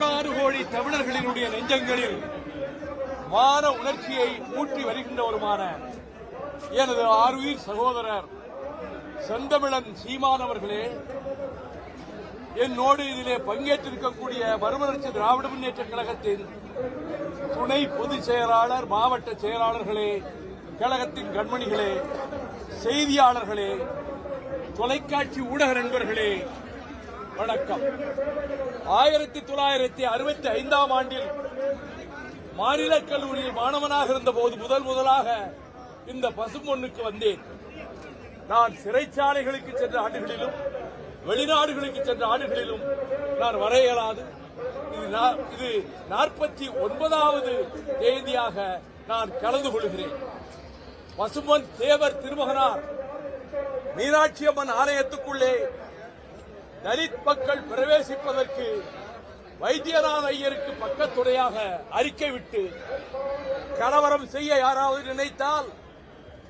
ஆறு கோடி தமிழர்களினுடைய நெஞ்சங்களில் மான உணர்ச்சியை ஊற்றி வருகின்றவருமான எனது ஆறுயிர் சகோதரர் செந்தமிழன் சீமானவர்களே என்னோடு இதிலே பங்கேற்றிருக்கக்கூடிய மறுமலர்ச்சி திராவிட முன்னேற்ற கழகத்தின் துணை பொதுச் செயலாளர் மாவட்ட செயலாளர்களே கழகத்தின் கண்மணிகளே செய்தியாளர்களே தொலைக்காட்சி ஊடக நண்பர்களே வணக்கம். ஆயிரத்தி தொள்ளாயிரத்தி அறுபத்தி ஐந்தாம் ஆண்டில் மாநில கல்லூரியில் மாணவனாக இருந்தபோது முதல் முதலாக இந்த பசும்பொன்னுக்கு வந்தேன். நான் சிறைச்சாலைகளுக்கு சென்ற ஆண்டுகளிலும் வெளிநாடுகளுக்கு சென்ற ஆண்டுகளிலும் நான் வர இயலாது இது இது நாற்பத்தி ஒன்பதாவது தேதியாக நான் கலந்து கொள்கிறேன். பசுமன் தேவர் திருமகனார் மீனாட்சி அம்மன் ஆலயத்துக்குள்ளே தலித் மக்கள் பிரவேசிப்பதற்கு வைத்தியநாத ஐயருக்கு பக்கத்துடையாக அறிக்கை விட்டு கலவரம் செய்ய யாராவது நினைத்தால்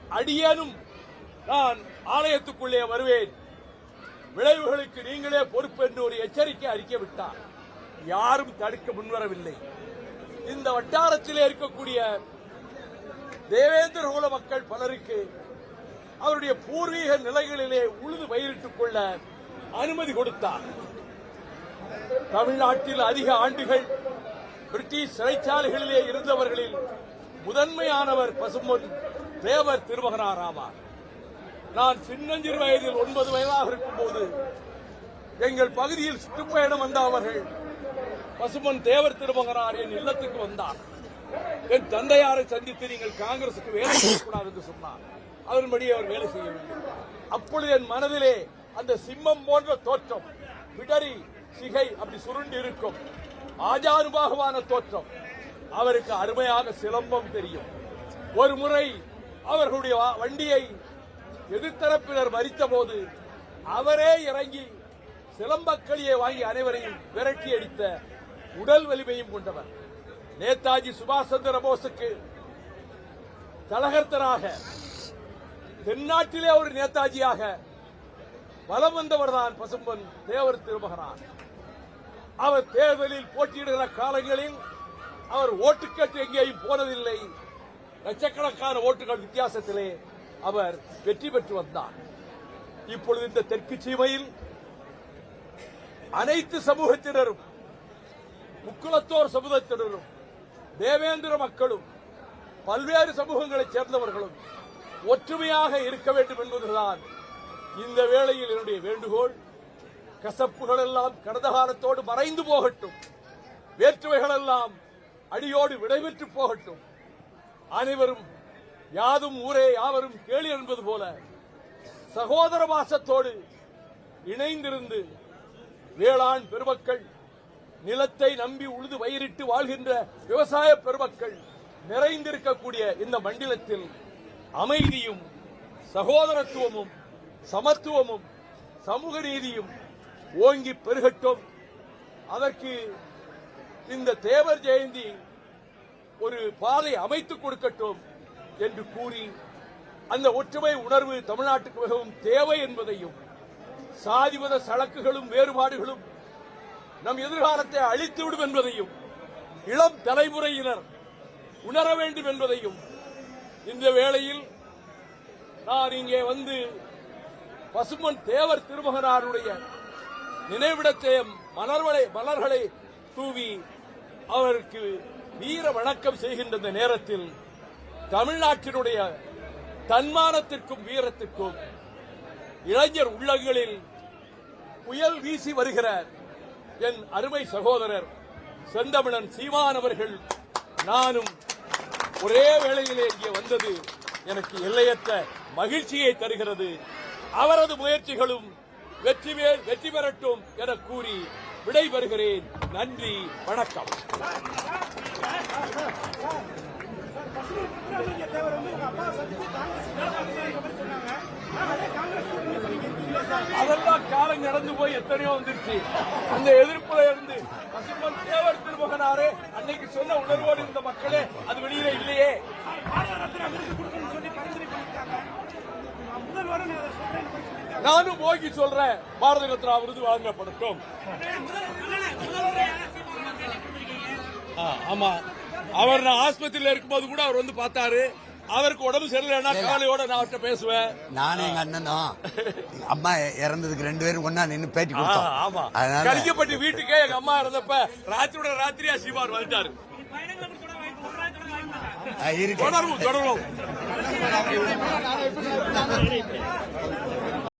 அடியேனும் நான் ஆலயத்துக்குள்ளே வருவேன். விளைவுகளுக்கு நீங்களே பொறுப்பு என்று ஒரு எச்சரிக்கை அறிக்கை விட்டார். யாரும் தடுக்க முன்வரவில்லை. இந்த வட்டாரத்திலே இருக்கக்கூடிய தேவேந்திர குல மக்கள் பலருக்கு அவருடைய பூர்வீக நிலைகளிலே உழுது பயிரிட்டுக் கொள்ள அனுமதி கொடுத்தார். தமிழ்நாட்டில் அதிக ஆண்டுகள் பிரிட்டிஷ் சிறைச்சாலைகளிலே இருந்தவர்களில் முதன்மையானவர் பசும்பொன் தேவர் திருமகனார் ஆவார். நான் சின்னஞ்சிறு வயதில் ஒன்பது வயதாக இருக்கும்போது எங்கள் பகுதியில் சுற்றுப்பயணம் வந்த அவர்கள் பசுமன் தேவர் திருமகனார் என் இல்லத்துக்கு வந்தார். என் தந்தையாரை சந்தித்து நீங்கள் காங்கிரசுக்கு வேலை செய்யக்கூடாது என்று சொன்னார். அதன்படி அவர் வேலை செய்யவில்லை. அப்பொழுது என் மனதிலே அந்த சிம்மம் போன்ற தோற்றம். பிடரி சிகை அப்படி சுருண்டு இருக்கும். ஆஜானுபாகமான தோற்றம். அவருக்கு அருமையாக சிலம்பம் தெரியும். ஒரு முறை அவர்களுடைய வண்டியை எதிர்த்தரப்பினர் மறித்த போது அவரே இறங்கி சிலம்பக்களியை வாங்கி அனைவரையும் விரட்டி அடித்த உடல் வலிமையும் கொண்டவர். நேதாஜி சுபாஷ் சந்திர போஸுக்கு தலகர்த்தராக தென்னாட்டிலே ஒரு நேதாஜியாக வலம் வந்தவர்தான் பசும்பன் தேவர் திருமகனார் அவர் தேர்தலில் போட்டியிடுகிற காலங்களில் அவர் ஓட்டுக்கட்டு எங்கேயும் போனதில்லை. லட்சக்கணக்கான ஓட்டுகள் வித்தியாசத்திலே அவர் வெற்றி பெற்று வந்தார். இப்பொழுது இந்த தெற்கு சீமையில் அனைத்து சமூகத்தினரும் முக்குலத்தோர் சமூகத்தினரும் தேவேந்திர மக்களும் பல்வேறு சமூகங்களைச் சேர்ந்தவர்களும் ஒற்றுமையாக இருக்க வேண்டும் என்பதுதான் இந்த வேளையில் என்னுடைய வேண்டுகோள் கசப்புகள் எல்லாம் கடந்த காலத்தோடு மறைந்து போகட்டும். வேற்றுமைகள் எல்லாம் அடியோடு விடைபெற்று போகட்டும். அனைவரும் யாதும் ஊரே யாவரும் கேளு என்பது போல சகோதர பாசத்தோடு இணைந்திருந்து வேளாண் பெருமக்கள் நிலத்தை நம்பி உழுது பயிரிட்டு வாழ்கின்ற விவசாய பெருமக்கள் நிறைந்திருக்கக்கூடிய இந்த மண்டலத்தில் அமைதியும் சகோதரத்துவமும் சமத்துவமும் சமூக நீதியும் ஓங்கி பெருகட்டும். அதற்கு இந்த தேவர் ஜெயந்தி ஒரு பாதை அமைத்துக் கொடுக்கட்டும் என்று கூறி அந்த ஒற்றுமை உணர்வு தமிழ்நாட்டுக்கு மிகவும் தேவை என்பதையும் சாதிமத சழக்குகளும் வேறுபாடுகளும் நம் எதிர்காலத்தை அழித்துவிடும் என்பதையும் இளம் தலைமுறையினர் உணர வேண்டும் என்பதையும் இந்த வேளையில் நான் இங்கே வந்து பசுமன் தேவர் திருமகனாருடைய நினைவிடத்தை மலர்களை மலர்களை தூவி அவருக்கு வீர வணக்கம் செய்கின்ற இந்த நேரத்தில் தமிழ்நாட்டினுடைய தன்மானத்திற்கும் வீரத்திற்கும் இளைஞர் உள்ளங்களில் புயல் வீசி வருகிறார். என் அருமை சகோதரர் செந்தமிழன் சீமான் அவர்கள் நானும் ஒரே வேளையிலே இங்கே வந்தது எனக்கு எல்லையற்ற மகிழ்ச்சியை தருகிறது. அவரது முயற்சிகளும் வெற்றி வெற்றி பெறட்டும் என கூறி விடைபெறுகிறேன். நன்றி வணக்கம். அதெல்லாம் காலம் நடந்து போய் எத்தனையோ வந்துருச்சு. அந்த எதிர்ப்புல இருந்து பசும்பன் தேவர் திருமகனாரே அன்னைக்கு சொன்ன உணர்வோடு இருந்த மக்களே அது வெளியில இல்லையே பாரத ரத்னா விருது கொடுக்கணும்னு சொல்லி பரிந்துரை பண்ணிருக்காங்க முதல்வரும் நான் அதை சொல்றேன்னு போய் சொல்லியிருக்காங்க நானும் போகி சொல்றேன் பாரத ரத்னா விருது வழங்கப்படட்டும் ஆமா. அவர் நான் ஆஸ்பத்திரியில இருக்கும்போது கூட அவர் வந்து பார்த்தாரு. அவருக்கு உடம்பு சரியில்லைன்னா கவலையோட நான் அவர்கிட்ட பேசுவேன். நானும் எங்க அண்ணனும் அம்மா இறந்ததுக்கு ரெண்டு பேரும் ஒன்னா நின்னு பேட்டி கொடுத்தோம். ஆமா. அதனால கலிக்கப்பட்டி வீட்டுக்கே எங்க அம்மா இருந்தப்ப ராத்திரியோட ராத்திரியா சிவார் வந்துட்டாரு. ஆ, இருக்கு. தொடருவோம் தொடருவோம்.